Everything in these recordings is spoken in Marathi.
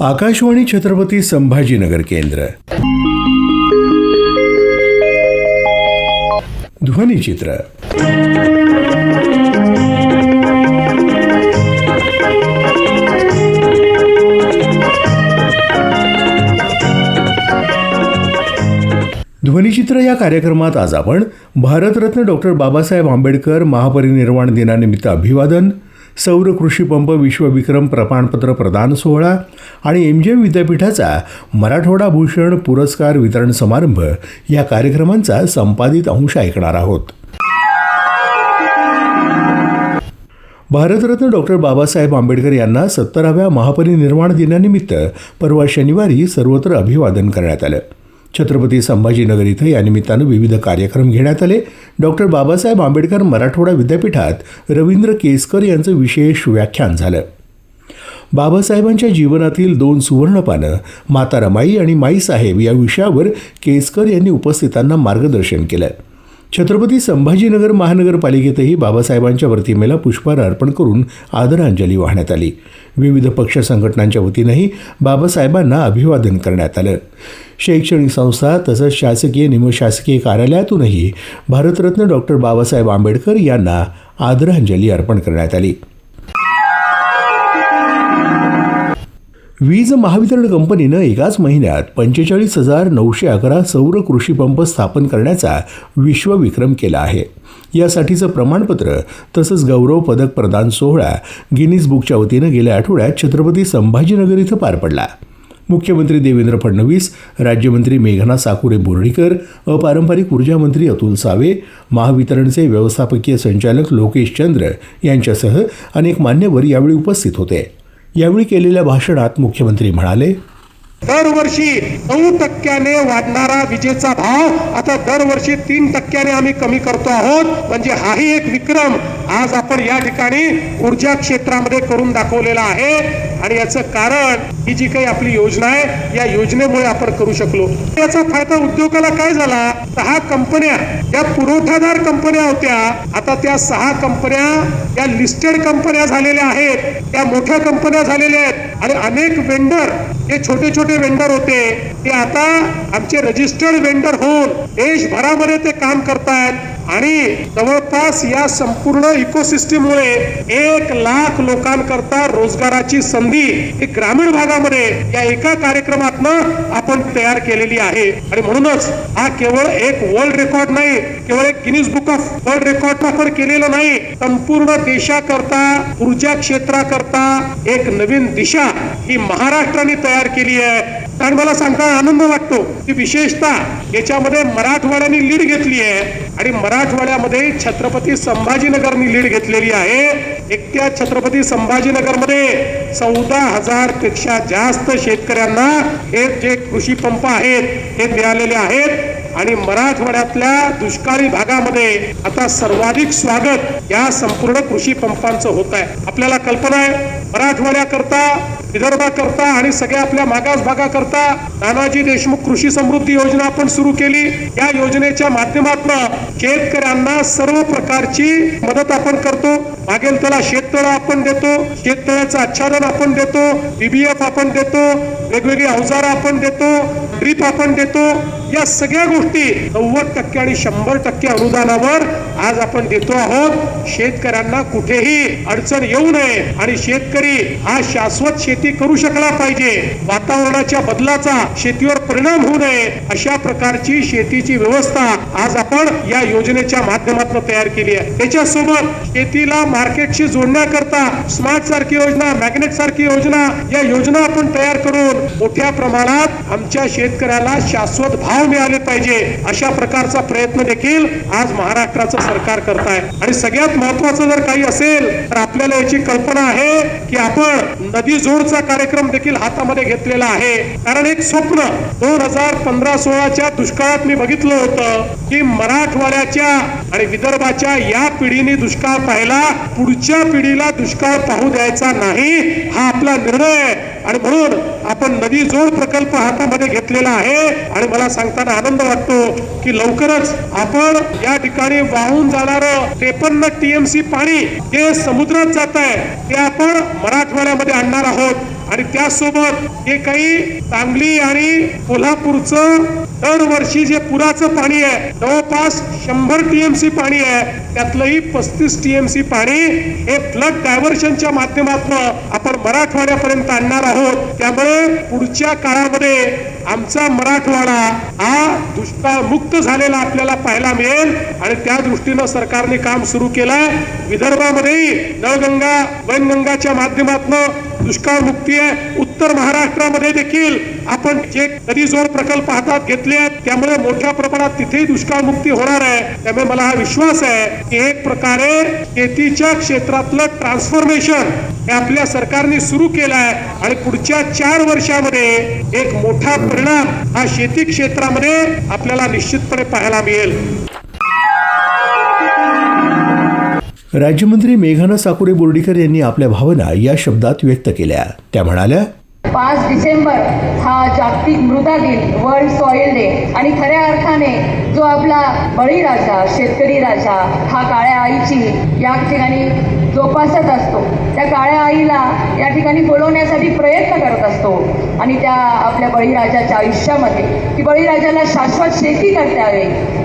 आकाशवाणी छत्रपती संभाजीनगर केंद्र. ध्वनिचित्र ध्वनिचित्र या कार्यक्रमात आज आपण भारतरत्न डॉक्टर बाबासाहेब आंबेडकर महापरिनिर्वाण दिनानिमित्त अभिवादन सौर कृषीपंप विश्वविक्रम प्रमाणपत्र प्रदान सोहळा आणि एम जी एम विद्यापीठाचा मराठवाडा भूषण पुरस्कार वितरण समारंभ या कार्यक्रमांचा संपादित अंश ऐकणार आहोत. भारतरत्न डॉक्टर बाबासाहेब आंबेडकर यांना सत्तराव्या महापरिनिर्वाण दिनानिमित्त परवा शनिवारी सर्वत्र अभिवादन करण्यात आलं. छत्रपती संभाजीनगर इथं या निमित्तानं विविध कार्यक्रम घेण्यात आले. डॉक्टर बाबासाहेब आंबेडकर मराठवाडा विद्यापीठात रवींद्र केसकर यांचं विशेष व्याख्यान झालं. बाबासाहेबांच्या जीवनातील दोन सुवर्णपानं माता रमाई आणि माईसाहेब या विषयावर केसकर यांनी उपस्थितांना मार्गदर्शन केलं. छत्रपती संभाजीनगर महानगरपालिकेतही बाबासाहेबांच्या प्रतिमेला पुष्पहार अर्पण करून आदरांजली वाहण्यात आली. विविध पक्ष संघटनांच्या वतीनंही बाबासाहेबांना अभिवादन करण्यात आलं. शैक्षणिक संस्था तसंच शासकीय निमशासकीय कार्यालयातूनही भारतरत्न डॉक्टर बाबासाहेब आंबेडकर यांना आदरांजली अर्पण करण्यात आली. वीज महावितरण कंपनीनं एकाच महिन्यात पंचेचाळीस हजार नऊशे अकरा सौर कृषी पंप स्थापन करण्याचा विश्वविक्रम केला आहे. यासाठीचं प्रमाणपत्र तसंच गौरव पदक प्रदान सोहळा गिनीज बुकच्या वतीनं गेल्या आठवड्यात छत्रपती संभाजीनगर इथं पार पडला. मुख्यमंत्री देवेंद्र फडणवीस राज्यमंत्री मेघना साकुरे बोर्डीकर अपारंपरिक ऊर्जा मंत्री अतुल सावे महावितरणचे व्यवस्थापकीय संचालक लोकेश चंद्र यांच्यासह अनेक मान्यवर यावेळी उपस्थित होते. यावेळी केलेल्या भाषणात मुख्यमंत्री म्हणाले दरवर्षी नऊ टक्क्याने वाढणारा विजेचा भाव आता दरवर्षी तीन टक्क्याने आम्ही कमी करतो आहोत. म्हणजे हाही एक विक्रम आज आपण या ठिकाणी ऊर्जा क्षेत्रामध्ये करून दाखवलेला आहे. आणि याचं कारण ही जी काही आपली योजना आहे या योजनेमुळे आपण करू शकलो. याचा फायदा उद्योगाला काय झाला? सहा कंपन्या या पुरवठादार कंपन्या होत्या आता त्या सहा कंपन्या या लिस्टेड कंपन्या झालेल्या आहेत. त्या मोठ्या कंपन्या झालेल्या आहेत. आणि अनेक वेंडर जे छोटे छोटे वेंडर होते ते आता आमचे रजिस्टर्ड वेंडर होऊन देशभरामध्ये ते काम करतायत. आणि जवळपास या संपूर्ण इकोसिस्टीममुळे एक लाख लोकांकरता रोजगाराची संधी ही ग्रामीण भागामध्ये या एका कार्यक्रमातनं आपण तयार केलेली आहे. आणि म्हणूनच हा केवळ एक वर्ल्ड रेकॉर्ड नाही केवळ एक Guinness Book of World Record आपण केलेलं नाही संपूर्ण देशाकरता ऊर्जा क्षेत्राकरता एक नवीन दिशा ही महाराष्ट्राने तयार केली आहे. कारण मला सांगता आनंद वाटतो की विशेषतः याच्यामध्ये मराठवाड्याने लीड घेतली आहे आणि मराठवाड्यामध्ये छत्रपती संभाजीनगरनी लीड घेतलेली आहे. एकट्या छत्रपती संभाजीनगरमध्ये चौदा हजारपेक्षा जास्त शेतकऱ्यांना हे जे कृषी पंप आहेत हे मिळालेले आहेत. आणि मराठवाड्यातल्या दुष्काळी भागामध्ये आता सर्वाधिक स्वागत या संपूर्ण कृषी पंपांचं होत आहे. आपल्याला कल्पना आहे मराठवाड्याकरता विदर्भाकरता आणि सगळ्या आपल्या मागास भागाकरता नानाजी देशमुख कृषी समृद्धी योजना आपण सुरू केली. या योजनेच्या माध्यमातून शेतकऱ्यांना सर्व प्रकारची मदत आपण करतो. मागेल त्याला शेततळ आपण देतो. शेततळ्याचं आच्छादन आपण देतो. बीबीएफ आपण देतो. वेगवेगळी अवजारं आपण देतो. ड्रीप आपण देतो. या सगळ्या गोष्टी नव्वद टक्के आणि शंभर टक्के अनुदानावर आज आपण देतो आहोत. शेतकऱ्यांना कुठेही अडचण येऊ नये आणि शेतकरी हा शाश्वत शेती करू शकला पाहिजे. वातावरणाच्या बदलाचा शेतीवर परिणाम होऊ नये अशा प्रकारची शेतीची व्यवस्था आज आपण या योजनेच्या माध्यमातून तयार केली आहे. त्याच्यासोबत शेतीला मार्केटशी जोडण्याकरता स्मार्ट सारखी योजना मॅग्नेट सारखी योजना या योजना आपण तयार करून मोठ्या प्रमाणात आमच्या शेतकऱ्याला शाश्वत भाव मिळाले पाहिजे अशा प्रकारचा प्रयत्न देखील आज महाराष्ट्राचं सरकार करत आहे आणि सगळ्यात महत्वाचं जर काही असेल तर आपल्याला याची कल्पना आहे की आपण नदी महत्त्वाचा कार्यक्रम देखील हातामध्ये घेतलेला आहे. कारण एक स्वप्न दोन हजार पंधरा सोळाच्या दुष्काळात मी बघितलं होतं की मराठवाड्याच्या आणि विदर्भाच्या या पिढीने दुष्काळ पाहिला पुढच्या पिढीला दुष्काळ पाहू द्यायचा नाही हा आपला निर्णय. आणि म्हणून आपण नदी जोड प्रकल्प हातामध्ये घेतलेला आहे. आणि मला सांगताना आनंद वाटतो की लवकरच आपण या ठिकाणी वाहून जाणारं त्रेपन्न टीएमसी पाणी जे समुद्रात जात आहे. ते आपण मराठवाड्यामध्ये आणणार आहोत. आणि त्यासोबत हे काही सांगली आणि कोल्हापूरचं दरवर्षी जे पुराचं पाणी आहे जवळपास शंभर टीएमसी पाणी आहे त्यातलंही पस्तीस टीएमसी पाणी हे फ्लड डायव्हर्शनच्या माध्यमातून आपण मराठवाड्यापर्यंत आणणार आहोत. त्यामुळे पुढच्या काळामध्ये आमचा मराठवाडा हा दुष्काळ मुक्त झालेला आपल्याला पाहायला मिळेल. आणि त्या दृष्टीनं सरकारने काम सुरू केलंय. विदर्भामध्येही नळगंगा वैनगंगाच्या माध्यमातून दुष्काळ मुक्ती आहे. उत्तर महाराष्ट्रामध्ये देखील आपण जे नदी जोड प्रकल्प हातात घेतले आहेत त्यामुळे मोठ्या प्रमाणात तिथेही दुष्काळ मुक्ती होणार आहे. त्यामुळे मला हा विश्वास आहे की एक प्रकारे शेतीच्या क्षेत्रातलं ट्रान्सफॉर्मेशन हे आपल्या सरकारने सुरू केलं आहे आणि पुढच्या चार वर्षामध्ये एक मोठा परिणाम हा शेती क्षेत्रामध्ये आपल्याला निश्चितपणे पाहायला मिळेल. राज्यमंत्री मेघना साकुरे बोर्डीकर यांनी आपल्या भावना या शब्दात व्यक्त केल्या. त्या म्हणाल्या पाच डिसेंबर हा जागतिक मृदा दिन वर्ल्ड सॉइल डे. आणि खऱ्या अर्थाने जो आपला बळीराजा शेतकरी राजा हा काळ्या आईची या ठिकाणी जोपासत असतो. त्या काळ्या आईला या ठिकाणी बोलवण्यासाठी प्रयत्न करत असतो. आणि त्या आपल्या बळीराजाच्या आयुष्यामध्ये की बळीराजाला शाश्वत शेती करता यावी.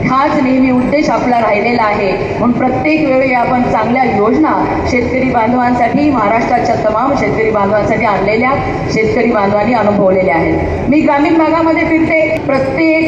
हाच नेहमी उद्देश आपला राहिलेला आहे. म्हणून प्रत्येक वेळी आपण चांगल्या योजना शेतकरी बांधवांसाठी महाराष्ट्राच्या तमाम शेतकरी बांधवांसाठी आणलेल्या शेतकरी बांधवांनी अनुभवलेल्या आहेत. मी ग्रामीण भागामध्ये फिरते प्रत्येक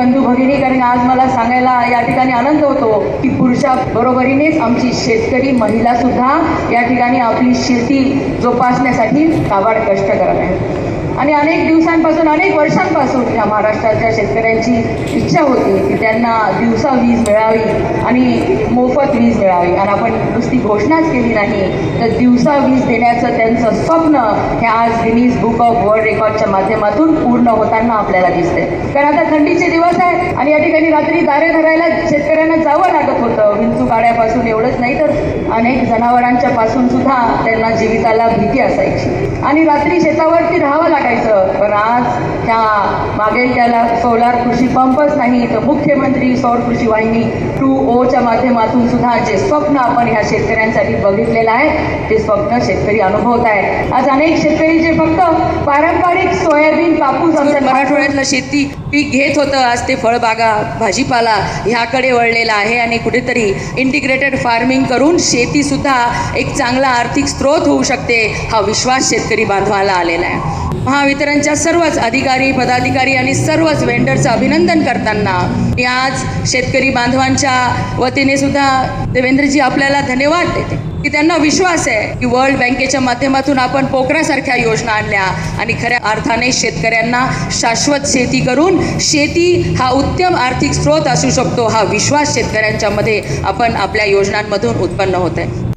बंधू भगिनी कारण आज मला सांगायला या ठिकाणी आनंद होतो की पुरुषा बरोबरीनेच आमची शेतकरी महिला सुद्धा या ठिकाणी आपली शेती जोपासण्यासाठी काबाड कष्ट करत आहेत. आणि अनेक दिवसांपासून अनेक वर्षांपासून या महाराष्ट्राच्या शेतकऱ्यांची इच्छा होती की त्यांना दिवसा वीज मिळावी आणि मोफत वीज मिळावी. आणि आपण नुसती घोषणाच केली नाही तर दिवसा वीज देण्याचं त्यांचं स्वप्न हे आज गिनीज बुक ऑफ वर्ल्ड रेकॉर्डच्या माध्यमातून पूर्ण होताना आपल्याला दिसते कारण आता थंडीचे दिवस आहेत आणि या ठिकाणी रात्री दारे धरायला शेतकऱ्यांना जावं लागत होतं. विंचू काड्यापासून एवढंच नाही तर अनेक जनावरांच्या पासून सुद्धा त्यांना जीविताला भीती असायची. आणि रात्री शेतावरती राहावं करायचं. पण आज ह्या मागेल त्याला सोलार कृषी पंपच नाही तर मुख्यमंत्री सौर कृषी वाहिनी टू ओच्या माध्यमातून सुद्धा जे स्वप्न आपण ह्या शेतकऱ्यांसाठी बघितलेलं आहे ते स्वप्न शेतकरी अनुभवत आहे आज अनेक शेतकरी जे फक्त पारंपरिक सोयाबीन कापूस आमच्या मराठवाड्यातलं शेती पीक घेत होतं आज ते फळबागा भाजीपाला ह्याकडे वळलेला आहे आणि कुठेतरी इंटिग्रेटेड फार्मिंग करून शेतीसुद्धा एक चांगला आर्थिक स्रोत होऊ शकते हा विश्वास शेतकरी बांधवाला आलेला आहे. महावितरणच्या सर्वच अधिकारी पदाधिकारी आणि सर्वच वेंडरचं अभिनंदन करताना मी आज शेतकरी बांधवांच्या वतीने सुद्धा देवेंद्रजी आपल्याला धन्यवाद देते. की त्यांना विश्वास आहे की वर्ल्ड बँकेच्या माध्यमातून आपण पोकरासारख्या योजना आणल्या आणि खऱ्या अर्थाने शेतकऱ्यांना शाश्वत शेती करून शेती हा उत्तम आर्थिक स्रोत असू शकतो हा विश्वास शेतकऱ्यांच्यामध्ये आपण आपल्या योजनांमधून उत्पन्न होत आहे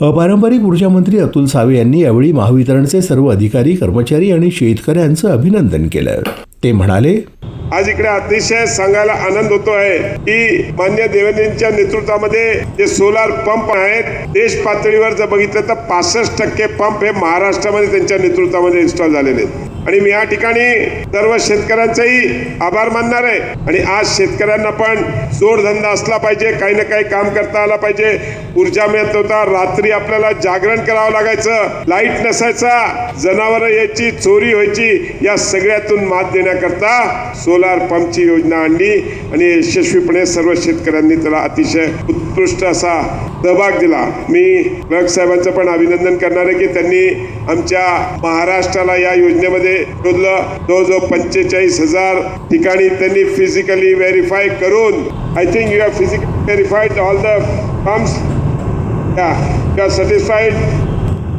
अपारंपरिक ऊर्जा मंत्री अतुल सावे यांनी यावेळी महावितरणचे सर्व अधिकारी कर्मचारी आणि शेतकऱ्यांचं अभिनंदन केलं. ते म्हणाले आज इकडे अतिशय सांगायला आनंद होतो आहे की मान्य देवेंद्रजींच्या नेतृत्वामध्ये जे सोलार पंप आहेत देश पातळीवर जर बघितलं तर पासष्ट टक्के पंप हे महाराष्ट्रामध्ये त्यांच्या नेतृत्वामध्ये इन्स्टॉल झालेले आहेत. आणि मी या ठिकाणी सर्व शेतकऱ्यांचाही आभार मानणार आहे. आणि आज शेतकऱ्यांना पण जोडधंदा असला पाहिजे काही ना काही काम करता आला पाहिजे. ऊर्जा मिळत होता रात्री आपल्याला जागरण करावं लागायचं. लाइट नसायचा जनावरं यायची चोरी व्हायची या सगळ्यातून मात देण्याकरता सोलार पंपची योजना आणली. आणि यशस्वीपणे सर्व शेतकऱ्यांनी त्याला अतिशय उत्कृष्ट असा सहभाग दिला. मी क्लर्क साहेबांचं पण अभिनंदन करणार आहे की त्यांनी आमच्या महाराष्ट्राला या योजनेमध्ये शोधलं जवळजवळ पंचेचाळीस हजार ठिकाणी त्यांनी फिजिकली व्हेरीफाय करून I think you have physically verified all the pumps Yeah, you are satisfied.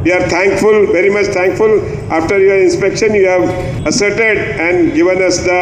We are thankful, very much thankful. After your inspection, you have asserted and given us the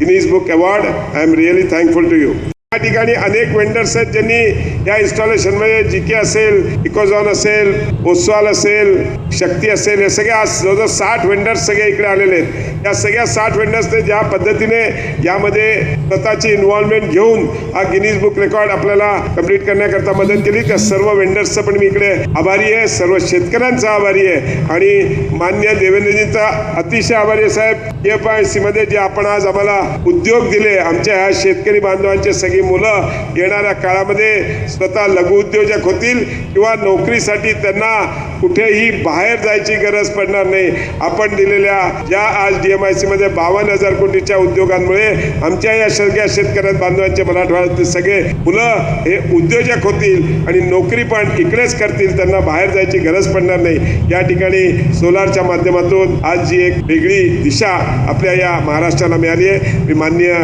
Guinness Book Award. I am really thankful to you. या ठिकाणी अनेक वेंडर्स आहेत ज्यांनी या इन्स्टॉलेशनमध्ये जी के असेल इकोझॉन असेल ओसवाल असेल शक्ती असेल हे सगळ्या जवळजवळ साठ वेंडर्स सगळे इकडे आलेले आहेत. या सगळ्या साठ वेंडर्सने ज्या पद्धतीने यामध्ये स्वतःची इन्व्हॉल्वमेंट घेऊन हा गिनीज बुक रेकॉर्ड आपल्याला कंप्लीट करण्याकरता मदत केली. त्या सर्व वेंडर्सचं पण मी इकडे आभारी आहे. सर्व शेतकऱ्यांचा आभारी आहे. आणि मान्य देवेंद्रजींचा अतिशय आभारी आहे साहेब. एफ आय सीमध्ये जे आपण आज आम्हाला उद्योग दिले आमच्या ह्या शेतकरी बांधवांचे सगळी मुलं येणाऱ्या काळामध्ये स्वतः लघुउद्योजक होतील किंवा नोकरीसाठी त्यांना कुठेही बाहेर जायची गरज पडणार नाही. आपण दिलेल्या ज्या आज डी एम आय सीमध्ये बावन्न हजार कोटीच्या उद्योगांमुळे आमच्या या सगळ्या शेतकऱ्या बांधवांचे मराठवाड्यातील सगळे मुलं हे उद्योजक होतील आणि नोकरी पण इकडेच करतील त्यांना बाहेर जायची गरज पडणार नाही. या ठिकाणी सोलारच्या माध्यमातून आज जी एक वेगळी दिशा आपल्या या महाराष्ट्राला मिळाली आहे. मी माननीय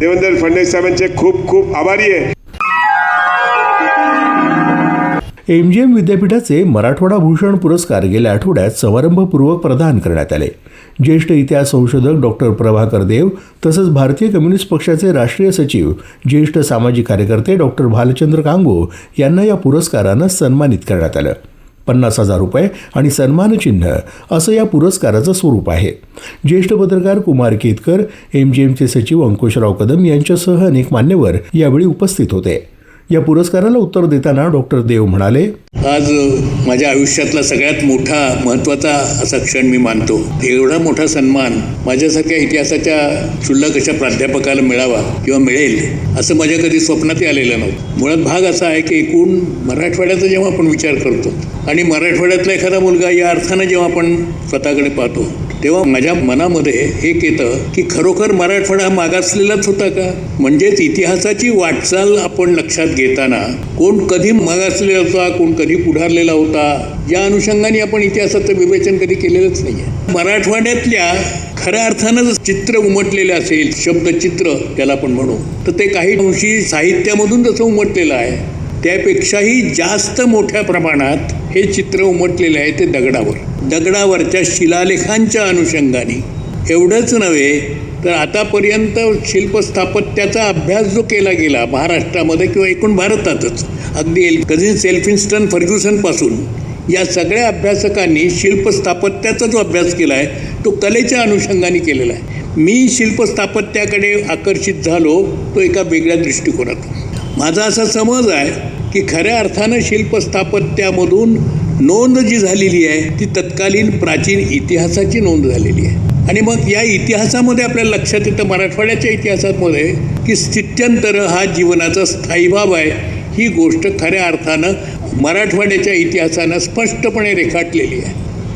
देवेंद्र फडणवीस साहेबांचे खूप खूप आभारी आहे. एम जी एम विद्यापीठाचे मराठवाडा भूषण पुरस्कार गेल्या आठवड्यात समारंभपूर्वक प्रदान करण्यात आले. ज्येष्ठ इतिहास संशोधक डॉक्टर प्रभाकर देव तसंच भारतीय कम्युनिस्ट पक्षाचे राष्ट्रीय सचिव ज्येष्ठ सामाजिक कार्यकर्ते डॉक्टर भालचंद्र कांगो यांना या पुरस्कारानं सन्मानित करण्यात आलं. पन्नास हजार रुपये आणि सन्मानचिन्ह असं या पुरस्काराचं स्वरूप आहे. ज्येष्ठ पत्रकार कुमार केतकर एम जी एमचे सचिव अंकुशराव कदम यांच्यासह अनेक मान्यवर यावेळी उपस्थित होते. या पुरस्काराला उत्तर देताना डॉक्टर देव म्हणाले आज माझ्या आयुष्यातला सगळ्यात मोठा महत्त्वाचा असा क्षण मी मानतो. एवढा मोठा सन्मान माझ्यासारख्या इतिहासाच्या क्षुल्लक अशा प्राध्यापकाला मिळावा किंवा मिळेल असं माझ्या कधी स्वप्नातही आलेलं नव्हतं. मुळात भाग असा आहे की एकूण मराठवाड्याचा जेव्हा आपण विचार करतो आणि मराठवाड्यातला एखादा मुलगा या अर्थानं जेव्हा आपण स्वतःकडे पाहतो तेव्हा माझ्या मनामध्ये एक येतं की खरोखर मराठवाडा हा मागासलेलाच होता का? म्हणजेच इतिहासाची वाटचाल आपण लक्षात घेताना कोण कधी मागासलेला होता कोण कधी पुढारलेला होता या अनुषंगाने आपण इतिहासाचं विवेचन कधी केलेलंच नाही आहे मराठवाड्यातल्या खऱ्या अर्थानं जर चित्र उमटलेलं असेल शब्दचित्र त्याला आपण म्हणू तर ते काही अंशी साहित्यामधून जसं उमटलेलं आहे त्यापेक्षाही जास्त मोठ्या प्रमाणात हे चित्र उमटलेले आहे ते दगडावर. दगडावरच्या शिलालेखांच्या अनुषंगाने. एवढंच नव्हे तर आतापर्यंत शिल्पस्थापत्याचा अभ्यास जो केला गेला महाराष्ट्रामध्ये किंवा एकूण भारतातच अगदी एल कझिन सेल्फिन्स्टन फर्ग्युसनपासून या सगळ्या अभ्यासकांनी शिल्पस्थापत्याचा जो अभ्यास केला आहे तो कलेच्या अनुषंगाने केलेला आहे. मी शिल्पस्थापत्याकडे आकर्षित झालो तो एका वेगळ्या दृष्टिकोनातून. माझा असा समज आहे की खऱ्या अर्थानं शिल्पस्थापत्यामधून नोंद जी झालेली आहे ती तत्कालीन प्राचीन इतिहासाची नोंद झालेली आहे. आणि मग या इतिहासामध्ये आपल्याला लक्षात येतं मराठवाड्याच्या इतिहासामध्ये की स्थित्यंतर हा जीवनाचा स्थायीभाव आहे ही गोष्ट खऱ्या अर्थानं मराठवाड्याच्या इतिहासानं स्पष्टपणे रेखाटलेली आहे.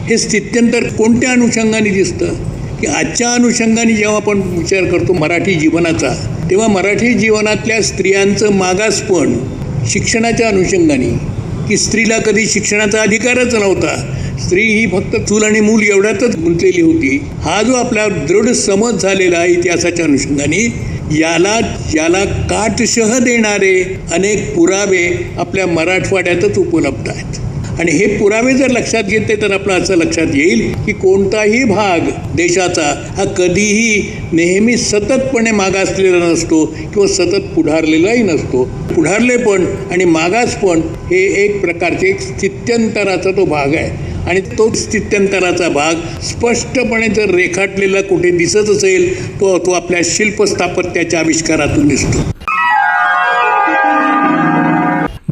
हे स्थित्यंतर कोणत्या अनुषंगाने दिसतं? की आजच्या अनुषंगाने जेव्हा आपण विचार करतो मराठी जीवनाचा तेव्हा मराठी जीवनातल्या स्त्रियांचं मागासपण शिक्षणाच्या अनुषंगाने की स्त्रीला कधी शिक्षणाचा अधिकारच नव्हता. स्त्री ही फक्त चूल आणि मूल एवढ्यातच गुंतलेली होती. हा जो आपला दृढ समज झालेला आहे इतिहासाच्या अनुषंगाने याला याला काटशह देणारे अनेक पुरावे आपल्या मराठवाड्यातच उपलब्ध आहेत. आणि हे पुरावे जर लक्षात घेतले तर आपलं असं लक्षात येईल की कोणताही भाग देशाचा हा कधीही नेहमी सततपणे मागासलेला नसतो किंवा सतत पुढारलेलाही नसतो. पुढारलेपण आणि मागासपण हे एक प्रकारचे एक स्थित्यंतराचा तो भाग आहे. आणि तो स्थित्यंतराचा भाग स्पष्टपणे जर रेखाटलेला कुठे दिसत असेल तो तो आपल्या शिल्पस्थापत्याच्या आविष्कारातून दिसतो.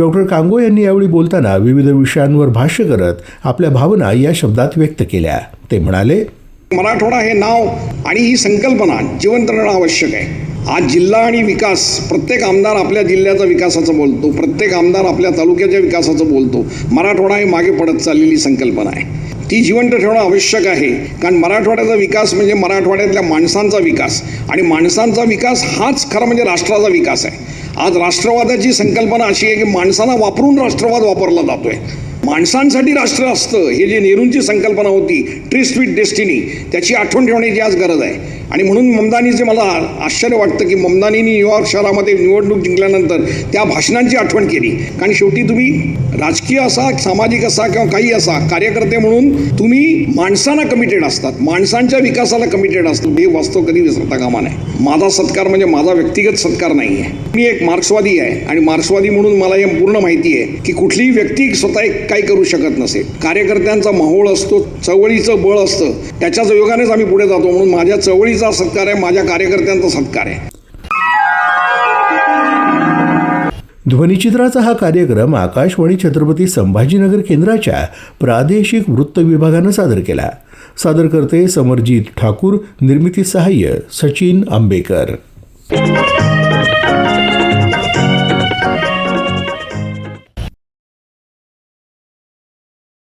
डॉक्टर कांगो यांनी यावेळी बोलताना विविध विषयांवर भाष्य करत आपल्या भावना या शब्दात व्यक्त केल्या. ते म्हणाले मराठवाडा हे नाव आणि ही संकल्पना जिवंत राहणं आवश्यक आहे. आज जिल्हा आणि विकास प्रत्येक आमदार आपल्या जिल्ह्याचा विकासाचं बोलतो प्रत्येक आमदार आपल्या तालुक्याच्या विकासाचं बोलतो. मराठवाडा हे मागे पडत चाललेली संकल्पना आहे. ती जिवंत ठेवणं आवश्यक आहे कारण मराठवाड्याचा विकास म्हणजे मराठवाड्यातल्या माणसांचा विकास. आणि माणसांचा विकास हाच खरा म्हणजे राष्ट्राचा विकास आहे. आज राष्ट्रवादाची संकल्पना अशी आहे की माणसांना वापरून राष्ट्रवाद वापरला जातोय. माणसांसाठी राष्ट्र असतं. हे जे नेहरूंची संकल्पना होती ट्रिस्ट विथ डेस्टिनी त्याची आठवण ठेवण्याची आज गरज आहे. आणि म्हणून ममदानीचे मला आश्चर्य वाटतं की ममदानीने न्यूयॉर्क शहरामध्ये निवडणूक जिंकल्यानंतर त्या भाषणांची आठवण केली. कारण शेवटी तुम्ही राजकीय असा सामाजिक असा किंवा काही असा कार्यकर्ते म्हणून तुम्ही माणसांना कमिटेड असतात. माणसांच्या विकासाला कमिटेड असतात. हे वास्तव कधी विसरता कामा नाही माझा सत्कार म्हणजे माझा व्यक्तिगत सत्कार नाही आहे मी एक मार्क्सवादी आहे आणि मार्क्सवादी म्हणून मला हे पूर्ण माहिती आहे की कुठलीही व्यक्ती स्वतः एक काही करू शकत नसेल. कार्यकर्त्यांचा माहोळ असतो चवळीचं बळ असतं. त्याच्या योगानेच आम्ही पुढे जातो म्हणून माझ्या चवळीचा सत्कार आहे माझ्या कार्यकर्त्यांचा सत्कार आहे. ध्वनिचित्राचा हा कार्यक्रम आकाशवाणी छत्रपती संभाजीनगर केंद्राच्या प्रादेशिक वृत्त विभागानं सादर केला. सादर करते समरजित ठाकूर निर्मिती सहाय्य सचिन आंबेकर.